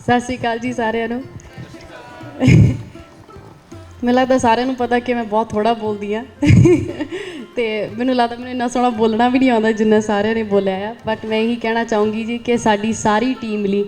ਸਤਿ ਸ਼੍ਰੀ ਅਕਾਲ ਜੀ ਸਾਰਿਆਂ ਨੂੰ। ਮੈਨੂੰ ਲੱਗਦਾ ਸਾਰਿਆਂ ਨੂੰ ਪਤਾ ਕਿ ਮੈਂ ਬਹੁਤ ਥੋੜਾ ਬੋਲਦੀ ਆ ਤੇ ਮੈਨੂੰ ਲੱਗਦਾ ਮੈਨੂੰ ਇੰਨਾ ਸੋਹਣਾ ਬੋਲਣਾ ਵੀ ਨਹੀਂ ਆਉਂਦਾ ਜਿੰਨਾ ਸਾਰਿਆਂ ਨੇ ਬੋਲਿਆ ਆ। ਬਟ ਮੈਂ ਇਹੀ ਕਹਿਣਾ ਚਾਹੂੰਗੀ ਜੀ ਕਿ ਸਾਡੀ ਸਾਰੀ ਟੀਮ ਲਈ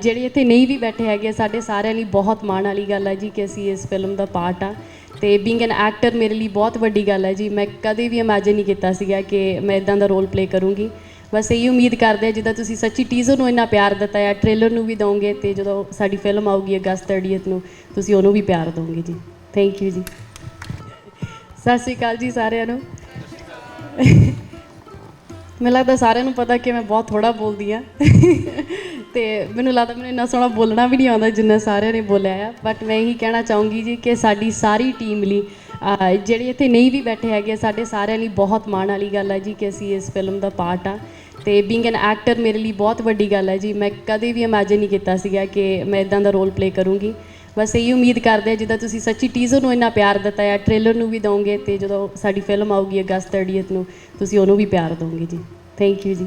ਜਿਹੜੇ ਇੱਥੇ ਨਹੀਂ ਵੀ ਬੈਠੇ ਹੈਗੇ, ਸਾਡੇ ਸਾਰਿਆਂ ਲਈ ਬਹੁਤ ਮਾਣ ਵਾਲੀ ਗੱਲ ਹੈ ਜੀ ਕਿ ਅਸੀਂ ਇਸ ਫਿਲਮ ਦਾ ਪਾਰਟ ਆ ਤੇ ਬੀਇੰਗ ਐਨ ਐਕਟਰ ਮੇਰੇ ਲਈ ਬਹੁਤ ਵੱਡੀ ਗੱਲ ਹੈ ਜੀ। ਮੈਂ ਕਦੇ ਵੀ ਇਮੇਜਿਨ ਨਹੀਂ ਕੀਤਾ ਸੀਗਾ ਕਿ ਮੈਂ ਇਦਾਂ ਦਾ ਰੋਲ ਪਲੇ ਕਰੂੰਗੀ। ਬਸ ਇਹੀ ਉਮੀਦ ਕਰਦੇ ਆ, ਜਿੱਦਾਂ ਤੁਸੀਂ ਸੱਚੀ ਟੀਜ਼ਰ ਨੂੰ ਇੰਨਾ ਪਿਆਰ ਦਿੱਤਾ ਹੈ ਟ੍ਰੇਲਰ ਨੂੰ ਵੀ ਦੋਗੇ ਤੇ ਜਦੋਂ ਸਾਡੀ ਫਿਲਮ ਆਊਗੀ ਅਗਸਤ 30th ਨੂੰ, ਤੁਸੀਂ ਉਹਨੂੰ ਵੀ ਪਿਆਰ ਦੋਗੇ ਜੀ। ਥੈਂਕ ਯੂ ਜੀ। ਸਤਿ ਸ਼੍ਰੀ ਅਕਾਲ ਜੀ ਸਾਰਿਆਂ ਨੂੰ। ਮੈਨੂੰ ਲੱਗਦਾ ਸਾਰਿਆਂ ਨੂੰ ਪਤਾ ਕਿ ਮੈਂ ਬਹੁਤ ਥੋੜਾ ਬੋਲਦੀ ਆ ਤੇ ਮੈਨੂੰ ਲੱਗਦਾ ਮੈਨੂੰ ਇੰਨਾ ਸੋਹਣਾ ਬੋਲਣਾ ਵੀ ਨਹੀਂ ਆਉਂਦਾ ਜਿੰਨਾ ਸਾਰਿਆਂ ਨੇ ਬੋਲਿਆ ਆ। ਬਟ ਮੈਂ ਇਹੀ ਕਹਿਣਾ ਚਾਹੂੰਗੀ ਜੀ ਕਿ ਸਾਡੀ ਸਾਰੀ ਟੀਮ ਲਈ ਜਿਹੜੇ ਇੱਥੇ ਨਹੀਂ ਵੀ ਬੈਠੇ ਹੈਗੇ ਸਾਡੇ ਸਾਰਿਆਂ ਲਈ ਬਹੁਤ ਮਾਣ ਵਾਲੀ ਗੱਲ ਹੈ ਜੀ ਕਿ ਅਸੀਂ ਇਸ ਫਿਲਮ ਦਾ ਪਾਰਟ ਆ। ਤੇ ਬੀਇੰਗ ਐਨ ਐਕਟਰ ਮੇਰੇ ਲਈ ਬਹੁਤ ਵੱਡੀ ਗੱਲ ਹੈ ਜੀ। ਮੈਂ ਕਦੇ ਵੀ ਇਮੇਜਿਨ ਨਹੀਂ ਕੀਤਾ ਸੀਗਾ ਕਿ ਮੈਂ ਇਦਾਂ ਦਾ ਰੋਲ ਪਲੇ ਕਰੂੰਗੀ। ਬਸ ਇਹੀ ਉਮੀਦ ਕਰਦੇ ਆ, ਜਿੱਦਾਂ ਤੁਸੀਂ ਸੱਚੀ ਟੀਜ਼ਰ ਨੂੰ ਇੰਨਾ ਪਿਆਰ ਦਿੱਤਾ ਹੈ ਟ੍ਰੇਲਰ ਨੂੰ ਵੀ ਦੋਗੇ ਤੇ ਜਦੋਂ ਸਾਡੀ ਫਿਲਮ ਆਊਗੀ ਅਗਸਤ 30th ਨੂੰ, ਤੁਸੀਂ ਉਹਨੂੰ ਵੀ ਪਿਆਰ ਦੋਗੇ ਜੀ। ਥੈਂਕ ਯੂ ਜੀ।